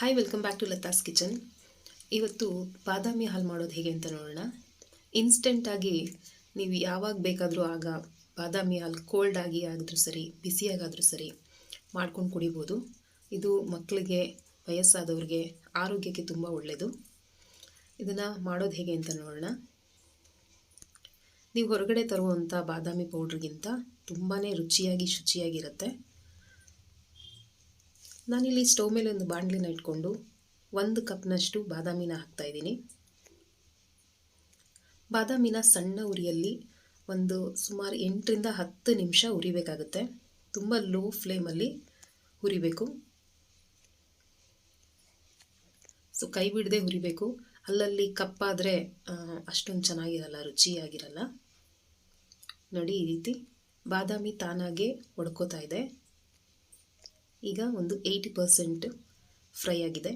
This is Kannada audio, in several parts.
Hi welcome back to Latha's kitchen ಇವತ್ತು ಬಾದಾಮಿ ಹಾಲು ಮಾಡೋದು ಹೇಗೆ ಅಂತ ನೋಡೋಣ. ಇನ್ಸ್ಟೆಂಟಾಗಿ ನೀವು ಯಾವಾಗ ಬೇಕಾದರೂ ಆಗ ಬಾದಾಮಿ ಹಾಲು ಕೋಲ್ಡ್ ಆಗಿ ಆದರೂ ಸರಿ ಬಿಸಿಯಾಗಾದರೂ ಸರಿ ಮಾಡ್ಕೊಂಡು ಕುಡಿಬೋದು. ಇದು ಮಕ್ಕಳಿಗೆ ವಯಸ್ಸಾದವ್ರಿಗೆ, ಆರೋಗ್ಯಕ್ಕೆ ತುಂಬ ಒಳ್ಳೆಯದು ಇದನ್ನು ಮಾಡೋದು ಹೇಗೆ ಅಂತ ನೋಡೋಣ. ನೀವು ಹೊರಗಡೆ ತರುವಂಥ ಬಾದಾಮಿ ಪೌಡ್ರಿಗಿಂತ ತುಂಬಾ ರುಚಿಯಾಗಿ ಶುಚಿಯಾಗಿರುತ್ತೆ. ನಾನಿಲ್ಲಿ ಸ್ಟವ್ ಮೇಲೆ ಒಂದು ಬಾಣಲಿನ ಇಟ್ಕೊಂಡು ಒಂದು ಕಪ್ನಷ್ಟು ಬಾದಾಮಿನ ಹಾಕ್ತಾಯಿದ್ದೀನಿ ಬಾದಾಮಿನ ಸಣ್ಣ ಉರಿಯಲ್ಲಿ ಒಂದು ಸುಮಾರು ಎಂಟರಿಂದ ಹತ್ತು ನಿಮಿಷ ಉರಿಬೇಕಾಗುತ್ತೆ. ತುಂಬ ಲೋ ಫ್ಲೇಮಲ್ಲಿ ಹುರಿಬೇಕು ಸೊ ಕೈ ಬಿಡದೆ ಹುರಿಬೇಕು ಅಲ್ಲಲ್ಲಿ ಕಪ್ಪಾದರೆ ಅಷ್ಟೊಂದು ಚೆನ್ನಾಗಿರಲ್ಲ, ರುಚಿಯಾಗಿರಲ್ಲ. ನೋಡಿ ಈ ರೀತಿ ಬಾದಾಮಿ ತಾನಾಗೆ ಒಡ್ಕೋತಾ ಇದೆ. ಈಗ ಒಂದು ಏಯ್ಟಿ ಪರ್ಸೆಂಟ್ ಫ್ರೈ ಆಗಿದೆ.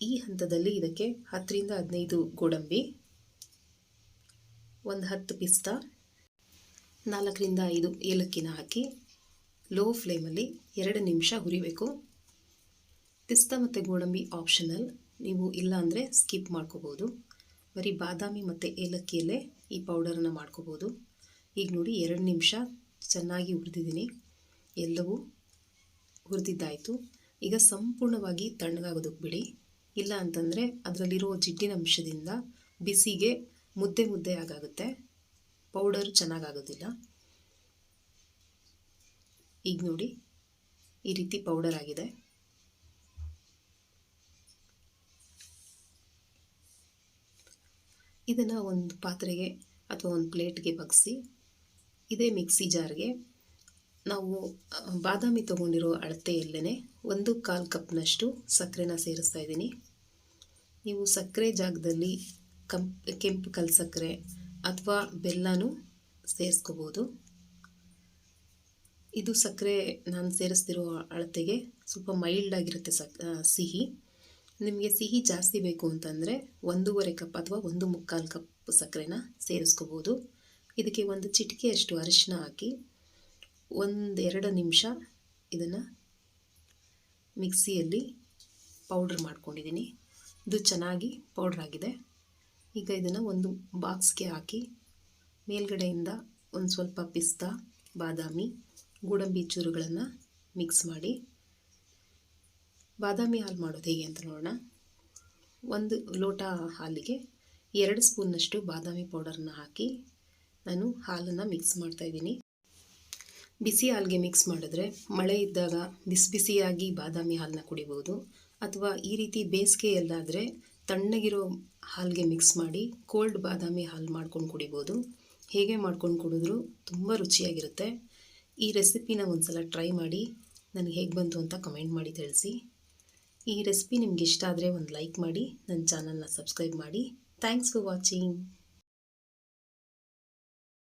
ಈ ಹಂತದಲ್ಲಿ ಇದಕ್ಕೆ ಹತ್ತರಿಂದ ಹದಿನೈದು ಗೋಡಂಬಿ, ಒಂದು ಹತ್ತು ಪಿಸ್ತಾ, ನಾಲ್ಕರಿಂದ ಐದು ಏಲಕ್ಕಿನ ಹಾಕಿ ಲೋ ಫ್ಲೇಮಲ್ಲಿ ಎರಡು ನಿಮಿಷ ಹುರಿಬೇಕು. ಪಿಸ್ತಾ ಮತ್ತು ಗೋಡಂಬಿ ಆಪ್ಷನಲ್ ನೀವು ಇಲ್ಲ ಅಂದರೆ ಸ್ಕಿಪ್ ಮಾಡ್ಕೋಬೋದು. ಬರೀ ಬಾದಾಮಿ ಮತ್ತು ಏಲಕ್ಕಿಯಲ್ಲೇ ಈ ಪೌಡರನ್ನು ಮಾಡ್ಕೋಬೋದು. ಈಗ ನೋಡಿ ಎರಡು ನಿಮಿಷ ಚೆನ್ನಾಗಿ ಹುರಿದಿದ್ದೀನಿ. ಎಲ್ಲವೂ ಹುರಿದಿದ್ದಾಯಿತು ಈಗ ಸಂಪೂರ್ಣವಾಗಿ ತಣ್ಣಗಾಗೋದಕ್ಕೆ ಬಿಡಿ. ಇಲ್ಲ ಅಂತಂದರೆ ಅದರಲ್ಲಿರೋ ಜಿಡ್ಡಿನ ಅಂಶದಿಂದ ಬಿಸಿಗೆ ಮುದ್ದೆ ಮುದ್ದೆ ಆಗಾಗುತ್ತೆ. ಪೌಡರ್ ಚೆನ್ನಾಗಾಗೋದಿಲ್ಲ. ಈಗ ನೋಡಿ, ಈ ರೀತಿ ಪೌಡರ್ ಆಗಿದೆ. ಇದನ್ನು ಒಂದು ಪಾತ್ರೆಗೆ ಅಥವಾ ಒಂದು ಪ್ಲೇಟ್ಗೆ ಬಗ್ಸಿ, ಇದೇ ಮಿಕ್ಸಿ ಜಾರ್ಗೆ ನಾವು ಬಾದಾಮಿ ತೊಗೊಂಡಿರೋ ಅಳತೆಯಲ್ಲೇ ಒಂದು ಕಾಲು ಕಪ್ನಷ್ಟು ಸಕ್ಕರೆನ ಸೇರಿಸ್ತಾ ಇದ್ದೀನಿ. ನೀವು ಸಕ್ಕರೆ ಜಾಗದಲ್ಲಿ ಕಂಪ್ ಕೆಂಪು ಕಲ್ ಸಕ್ಕರೆ ಅಥವಾ ಬೆಲ್ಲನೂ ಸೇರಿಸ್ಕೋಬೋದು. ಇದು ಸಕ್ಕರೆ ನಾನು ಸೇರಿಸ್ತಿರೋ ಅಳತೆಗೆ ಸ್ವಲ್ಪ ಮೈಲ್ಡ್ ಆಗಿರುತ್ತೆ ಸಕ್ ಸಿಹಿ. ನಿಮಗೆ ಸಿಹಿ ಜಾಸ್ತಿ ಬೇಕು ಅಂತಂದರೆ ಒಂದೂವರೆ ಕಪ್ ಅಥವಾ ಒಂದು ಮುಕ್ಕಾಲು ಕಪ್ ಸಕ್ಕರೆನ ಸೇರಿಸ್ಕೋಬೋದು. ಇದಕ್ಕೆ ಒಂದು ಚಿಟಿಕೆಯಷ್ಟು ಅರಿಶಿನ ಹಾಕಿ ಒಂದೆರಡು ನಿಮಿಷ ಇದನ್ನು ಮಿಕ್ಸಿಯಲ್ಲಿ ಪೌಡ್ರ್ ಮಾಡ್ಕೊಂಡಿದ್ದೀನಿ ಇದು ಚೆನ್ನಾಗಿ ಪೌಡ್ರ್ ಆಗಿದೆ. ಈಗ ಇದನ್ನು ಒಂದು ಬಾಕ್ಸ್ಗೆ ಹಾಕಿ ಮೇಲ್ಗಡೆಯಿಂದ ಒಂದು ಸ್ವಲ್ಪ ಪಿಸ್ತಾ, ಬಾದಾಮಿ, ಗೋಡಂಬಿ ಚೂರುಗಳನ್ನು ಮಿಕ್ಸ್ ಮಾಡಿ. ಬಾದಾಮಿ ಹಾಲು ಮಾಡೋದು ಹೇಗೆ ಅಂತ ನೋಡೋಣ. ಒಂದು ಲೋಟ ಹಾಲಿಗೆ ಎರಡು ಸ್ಪೂನ್ನಷ್ಟು ಬಾದಾಮಿ ಪೌಡರನ್ನು ಹಾಕಿ ನಾನು ಹಾಲನ್ನು ಮಿಕ್ಸ್ ಮಾಡ್ತಾಯಿದ್ದೀನಿ ಬಿಸಿ ಹಾಲಿಗೆ ಮಿಕ್ಸ್ ಮಾಡಿದ್ರೆ ಮಳೆ ಇದ್ದಾಗ ಬಿಸಿ ಬಿಸಿಯಾಗಿ ಬಾದಾಮಿ ಹಾಲನ್ನ ಕುಡಿಬೋದು. ಅಥವಾ ಈ ರೀತಿ ಬೇಸಿಗೆಯಲ್ಲಾದರೆ ತಣ್ಣಗಿರೋ ಹಾಲಿಗೆ ಮಿಕ್ಸ್ ಮಾಡಿ ಕೋಲ್ಡ್ ಬಾದಾಮಿ ಹಾಲು ಮಾಡ್ಕೊಂಡು ಕುಡಿಬೋದು. ಹೇಗೆ ಮಾಡ್ಕೊಂಡು ಕುಡಿದ್ರೂ ತುಂಬ ರುಚಿಯಾಗಿರುತ್ತೆ. ಈ ರೆಸಿಪಿನ ಒಂದು ಸಲ ಟ್ರೈ ಮಾಡಿ ನನಗೆ ಹೇಗೆ ಬಂತು ಅಂತ ಕಮೆಂಟ್ ಮಾಡಿ ತಿಳಿಸಿ. ಈ ರೆಸಿಪಿ ನಿಮ್ಗೆ ಇಷ್ಟ ಆದರೆ ಒಂದು ಲೈಕ್ ಮಾಡಿ ನನ್ನ ಚಾನಲ್ನ ಸಬ್ಸ್ಕ್ರೈಬ್ ಮಾಡಿ. Thanks for watching